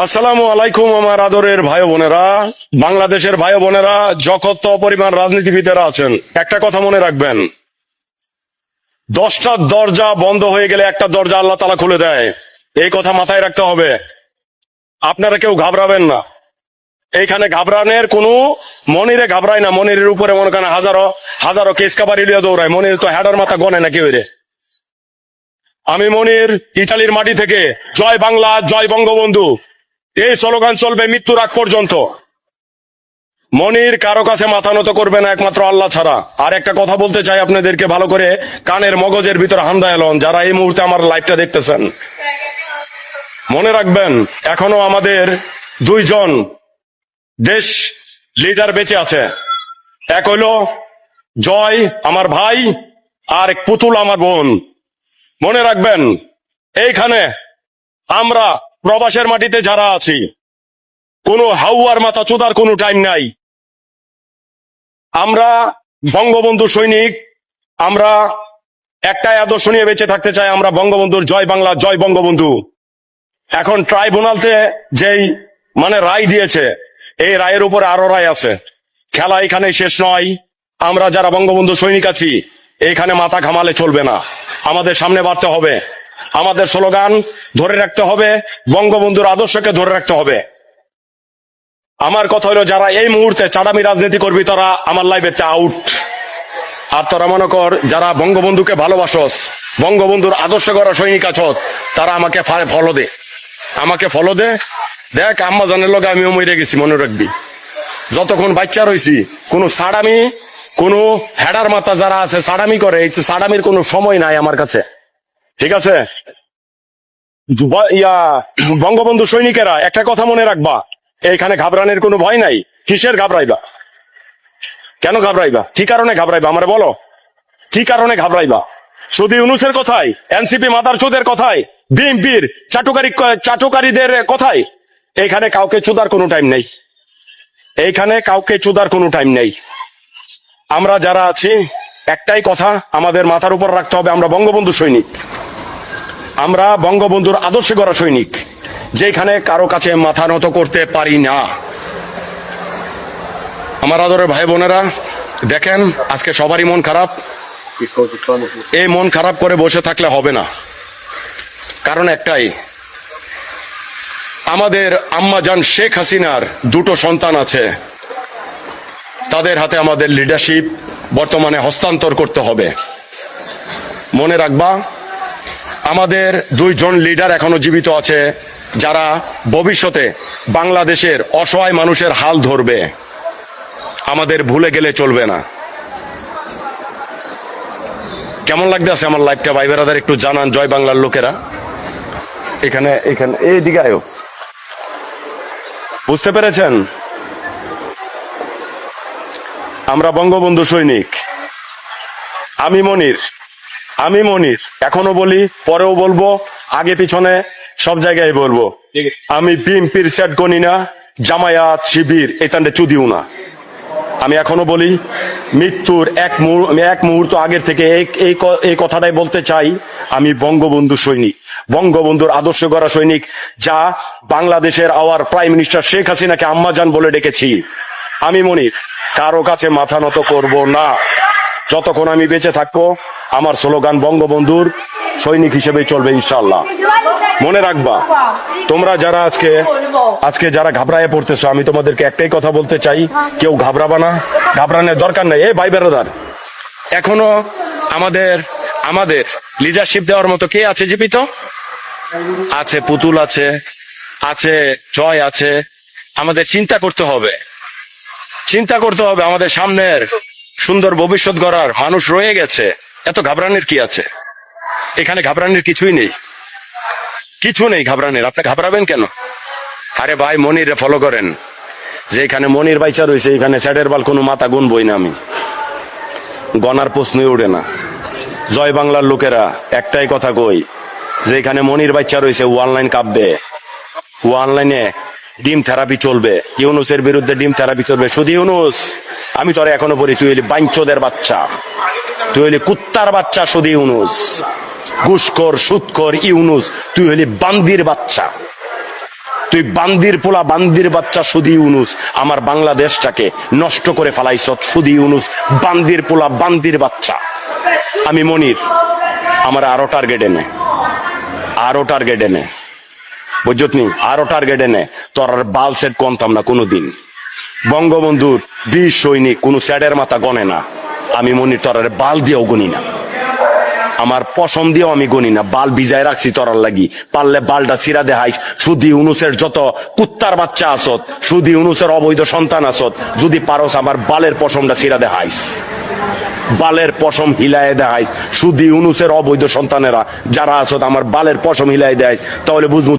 আসসালামু আলাইকুম আমার আদরের ভাই বোনেরা। বাংলাদেশের ভাই বোনেরা যত পরিমাণ রাজনীতিবিদেরা আছেন। একটা কথা মনে রাখবেন। দশটা দরজা বন্ধ হয়ে গেলে একটা দরজা আল্লাহ তালা খুলে দেয়। এই কথা মাথায় রাখতে হবে। আপনারা কেউ ঘাবড়াবেন না। এইখানে ঘাবড়ানোর কোনো মনিরে ঘাবড়ায় না। মনিরের উপরে মনে করেন হাজারো হাজারো কেস কাবারি লিয়ে দৌড়ায়। মনির তো হ্যাডার মাথা গনে না কেউ রে? আমি মনির ইটালির মাটি থেকে। জয় বাংলা, জয় বঙ্গবন্ধু। এই স্লোগান চলবে মৃত্যুর আগ পর্যন্ত। মনির কারও কাছে মাথা নত করবে না একমাত্র আল্লাহ ছাড়া। আর একটা কথা বলতে চাই আপনাদেরকে ভালো করে, কানের মগজের ভিতরে হান্দা এলন, যারা এই মুহূর্তে আমার লাইভটা দেখতেছেন। মনে রাখবেন, এখনও আমাদের দুইজন দেশ লিডার বেঁচে আছে। এক হইল জয় আমার ভাই, আর এক পুতুল আমার বোন। মনে রাখবেন, এইখানে আমরা প্রবাসের মাটিতে যারা আছি, কোনো হাউয়ার মাথা চোদার কোনো টাইম নাই। আমরা বঙ্গবন্ধু সৈনিক, আমরা একটাই আদর্শ নিয়ে বেঁচে থাকতে চাই, আমরা বঙ্গবন্ধুর জয় বাংলা, জয় বঙ্গবন্ধু। এখন ট্রাইব্যুনালতে যেই মানে রায় দিয়েছে, এই রায়ের উপরে আরও রায় আছে। খেলা এখানে শেষ নয়। আমরা যারা বঙ্গবন্ধু সৈনিক আছি, এখানে মাথা ঘামালে চলবে না। আমাদের সামনে বাড়তে হবে। আমাদের স্লোগান ধরে রাখতে হবে, বঙ্গবন্ধুর আদর্শকে ধরে রাখতে হবে। আমার কথা হলো, যারা এই মুহূর্তে চাটামি রাজনীতি করবি, তারা আমার লাইভেতে আউট আর তোরা মনে কর, যারা বঙ্গবন্ধুকে ভালোবাসস, বঙ্গবন্ধুর আদর্শ করা সৈনিক আছত তারা আমাকে ফলো দে। আমাকে ফলো দে। দেখ, আম্মা জানের লগে আমিও মরে গেছি, মনে রাখবি। যতক্ষণ বাচ্চা রয়েছি কোনো সাড়ামি, কোনো হেডার মাথা যারা আছে, সাড়ামি করে, এই সাড়ামির কোনো সময় নাই আমার কাছে। ঠিক আছে? ইয়া, বঙ্গবন্ধু সৈনিকেরা, একটা কথা মনে রাখবা। এইখানে ঘাবড়ানোর কোনো ভয় নাই। কিসের ঘাবড়াইবা? কেন ঘাবড়াইবা? কি কারণে ঘাবড়াইবা? আমার বলো। কি কারণে ঘাবড়াইবা? শুধু ইউনুসের কথাই, এনসিপি মাদার চোদের কথাই, বিএনপির চাটুকারী, চাটুকারীদের কথাই, এইখানে কাউকে চুদার কোনো টাইম নেই। এইখানে কাউকে চুদার কোনো টাইম নেই। আমরা যারা আছি, একটাই কথা আমাদের মাথার উপর রাখতে হবে, আমরা বঙ্গবন্ধু সৈনিক। আমরা বঙ্গবন্ধুর আদর্শে গড়া সৈনিক, যেখানে কারও কাছে মাথা নত করতে পারি না। আমার আদরের ভাই বোনেরা, দেখেন, আজকে সবারই মন খারাপ। এই মন খারাপ করে বসে থাকলে হবে না। কারণ একটাই, আমাদের আম্মাজান শেখ হাসিনার দুটো সন্তান আছে। তাদের হাতে আমাদের লিডারশিপ বর্তমানে হস্তান্তর করতে হবে। মনে রাখবা আমাদের দুইজন লিডার এখনও জীবিত আছে, যারা ভবিষ্যতে বাংলাদেশের অসহায় মানুষের হাল ধরবে। আমাদের ভুলে গেলে চলবে না। কেমন লাগতেছে আমার লাইফটা ভাই বেড়াদের একটু জানান, জয় বাংলার লোকেরা। এখানে এখানে এইদিকে আয়ো। বুঝতে পেরেছেন? আমরা বঙ্গবন্ধু সৈনিক। আমি মনির। আমি মনির এখনও বলি পরেও বলব আগে পিছনে সব জায়গায় বলব। আমি বিএনপির চ্যাট গনি না জামায়াত শিবির এতান্ডে চুদিও না। আমি এখনও বলি মৃত্যুর এক এক মুহূর্ত আগের থেকে এই কথাটাই বলতে চাই আমি বঙ্গবন্ধু সৈনিক। বঙ্গবন্ধুর আদর্শ গড়া সৈনিক যা বাংলাদেশের আওয়ার প্রাইম মিনিস্টার শেখ হাসিনাকে আম্মাজান বলে ডেকেছি। আমি মনির কারও কাছে মাথা নত করব না। যতক্ষণ আমি বেঁচে থাকব, আমার স্লোগান বঙ্গবন্ধুর সৈনিক হিসেবে চলবে ইনশাল্লাহ মনে রাখবা, তোমরা যারা আজকে আজকে যারা ঘাবড়ায় পড়তেছো, আমি তোমাদেরকে একটাই কথা বলতে চাই, কেউ ঘাবড়াবা না, ঘাবড়ানোর দরকার নেই। এই ভাই বেরোদার, এখনও আমাদের আমাদের লিডারশিপ দেওয়ার মতো কে আছে জীবিত আছে, পুতুল আছে আছে, জয় আছে। আমাদের চিন্তা করতে হবে। চিন্তা করতে হবে আমাদের সামনের সুন্দর ভবিষ্যৎ গড়ার মানুষ রয়ে গেছে। এত ঘাবড়ানোর কি আছে? এখানে ঘাবড়ানোর কিছুই নেই। কিছু নেই ঘাবড়ানোর। আপনি ঘাবড়াবেন কেন? আরে ভাই, মনিরে ফলো করেন। যে এখানে মনির বাইচা রয়েছে, এখানে স্যাটের বাল কোনো মাথা গুনবই না আমি। গনার প্রশ্নই ওঠে না। জয় বাংলার লোকেরা, একটাই কথা কই, যে এখানে মনির বাচ্চা রয়েছে, ও অনলাইন কাঁপবে। ও অনলাইনে ডিম থেরাপি চলবে। ইউনুসের বিরুদ্ধে ডিম থেরাপি চলবে। শুধু ইউনুস, আমি তোরে এখনও বলি, তুই হলি বাঞ্চদের বাচ্চা। তুই হলি কুত্তার বাচ্চা, শুধু ইউনুস। ঘুষখোর সুৎখোর ইউনুস, তুই হলি বান্দির বাচ্চা। তুই বান্দির পোলা, বান্দির বাচ্চা সুদি ইউনুস। আমার বাংলাদেশটাকে নষ্ট করে ফেলাইছ সুদি ইউনুস। বান্দির পোলা, বান্দির বাচ্চা। আমি মনির, আমার আরও টার্গেট এনে আরও টার্গেট এনে বুঝত আরও টার্গেট এনে তোর বাল সেট কমতাম না কোনোদিন। বঙ্গবন্ধুর বিশ সৈনিক কোন স্যাডের মাথা গনে না। আমি মনির তোর বাল দিয়েও গনি না। আমার পশম দিয়েও আমি গনি না। বাল ভিজায় রাখছি তোরার লাগি। পারলে বালটা ছিড়া দেহাইস সুদি উনুসের যত কুত্তার বাচ্চা আসত সুদি উনুসের অবৈধ সন্তান আসত, যদি পারস আমার বালের পশমটা ছিড়া দেহাইস বালের পশম হিলায় দেখাইস। সুদি উনুসের অবৈধ সন্তানেরা যারা আসত, আমার বালের পশম হিলায় দেহাইস তাহলে বুঝব